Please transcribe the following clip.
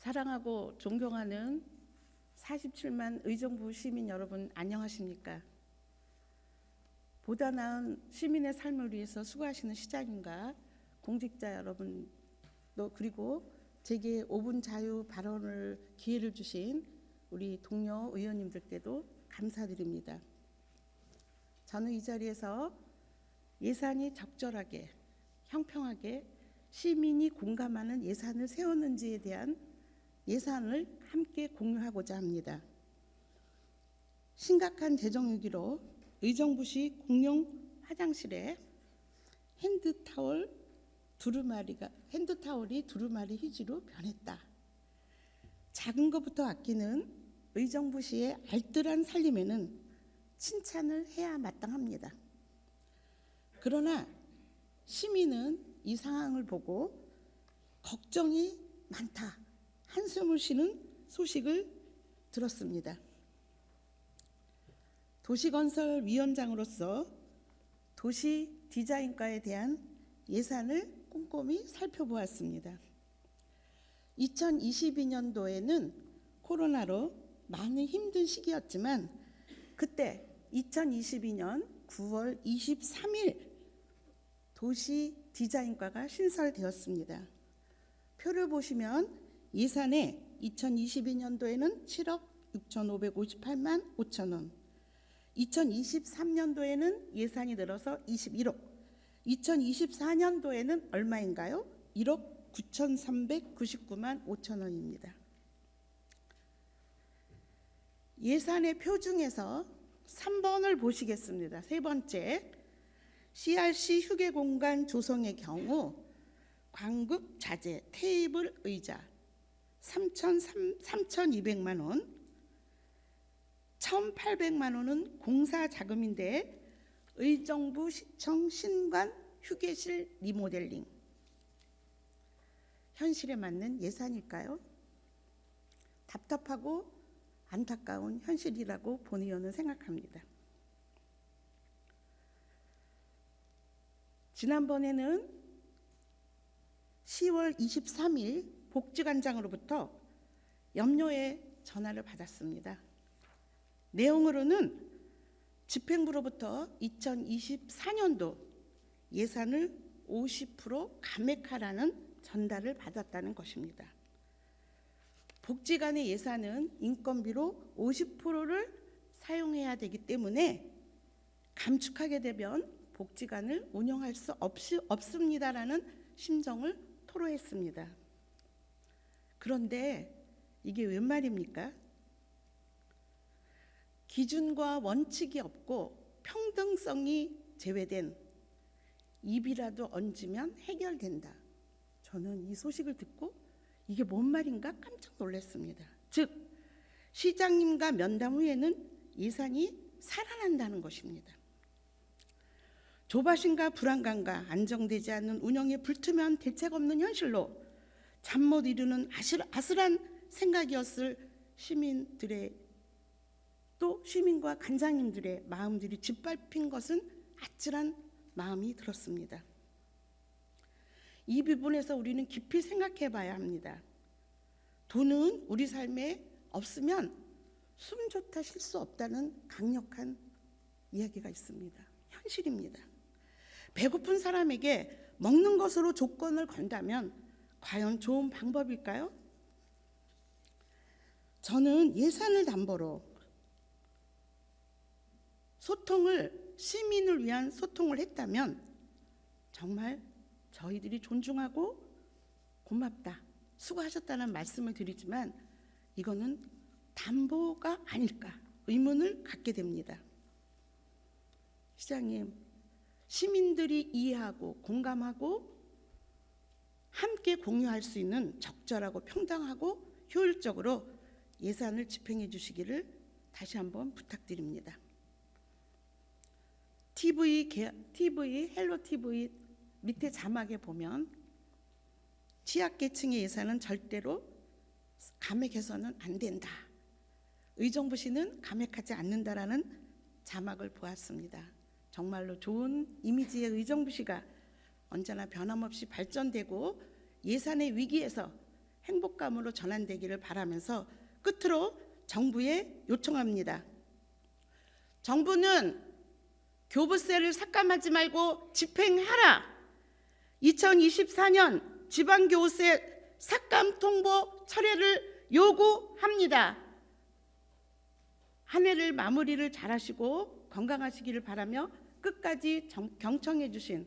사랑하고 존경하는 47만 의정부 시민 여러분 안녕하십니까? 보다 나은 시민의 삶을 위해서 수고하시는 시장님과 공직자 여러분 또 그리고 제게 5분 자유 발언을 기회를 주신 우리 동료 의원님들께도 감사드립니다. 저는 이 자리에서 예산이 적절하게 형평하게 시민이 공감하는 예산을 세웠는지에 대한 예산을 함께 공유하고자 합니다. 심각한 재정 위기로 의정부시 공용 화장실에 핸드타월 두루마리가 핸드타월이 두루마리 휴지로 변했다. 작은 것부터 아끼는 의정부시의 알뜰한 살림에는 칭찬을 해야 마땅합니다. 그러나 시민은 이 상황을 보고 걱정이 많다. 한숨을 쉬는 소식을 들었습니다. 도시건설 위원장으로서 도시 디자인과에 대한 예산을 꼼꼼히 살펴보았습니다. 2022년도에는 코로나로 많이 힘든 시기였지만 그때 2022년 9월 23일 도시 디자인과가 신설되었습니다. 표를 보시면 예산에 2022년도에는 7억 6,558만 5천 원, 2023년도에는 예산이 늘어서 21억, 2024년도에는 얼마인가요? 1억 9,399만 5천 원입니다. 예산의 표 중에서 3번을 보시겠습니다. 세 번째, CRC 휴게 공간 조성의 경우 광급 자재 테이블 의자 3,200만 원, 1,800만 원은 공사 자금인데 의정부 시청 신관 휴게실 리모델링 현실에 맞는 예산일까요? 답답하고 안타까운 현실이라고 본 의원은 생각합니다. 지난번에는 10월 23일 복지관장으로부터 염료의 전화를 받았습니다. 내용으로는 집행부로부터 2024년도 예산을 50% 감액하라는 전달을 받았다는 것입니다. 복지관의 예산은 인건비로 50%를 사용해야 되기 때문에 감축하게 되면 복지관을 운영할 수 없이, 없습니다라는 심정을 토로했습니다. 그런데 이게 웬 말입니까? 기준과 원칙이 없고 평등성이 제외된 입이라도 얹으면 해결된다. 저는 이 소식을 듣고 이게 뭔 말인가 깜짝 놀랐습니다. 즉 시장님과 면담 후에는 예산이 살아난다는 것입니다. 조바심과 불안감과 안정되지 않는 운영에 불투명한 대책 없는 현실로 잠 못 이루는 아슬, 아슬한 생각이었을 시민들의 또 시민과 간장님들의 마음들이 짓밟힌 것은 아찔한 마음이 들었습니다. 이 부분에서 우리는 깊이 생각해 봐야 합니다. 돈은 우리 삶에 없으면 숨조차 쉴수 없다는 강력한 이야기가 있습니다. 현실입니다. 배고픈 사람에게 먹는 것으로 조건을 건다면 과연 좋은 방법일까요? 저는 예산을 담보로 소통을 시민을 위한 소통을 했다면 정말 저희들이 존중하고 고맙다, 수고하셨다는 말씀을 드리지만 이거는 담보가 아닐까 의문을 갖게 됩니다. 시장님, 시민들이 이해하고 공감하고 함께 공유할 수 있는 적절하고 평등하고 효율적으로 예산을 집행해 주시기를 다시 한번 부탁드립니다. TV TV 헬로 TV 밑에 자막에 보면 취약계층의 예산은 절대로 감액해서는 안 된다. 의정부시는 감액하지 않는다라는 자막을 보았습니다. 정말로 좋은 이미지의 의정부시가 언제나 변함없이 발전되고 예산의 위기에서 행복감으로 전환되기를 바라면서 끝으로 정부에 요청합니다. 정부는 교부세를 삭감하지 말고 집행하라. 2024년 지방교부세 삭감 통보 철회를 요구합니다. 한 해를 마무리를 잘하시고 건강하시기를 바라며 끝까지 정- 경청해 주신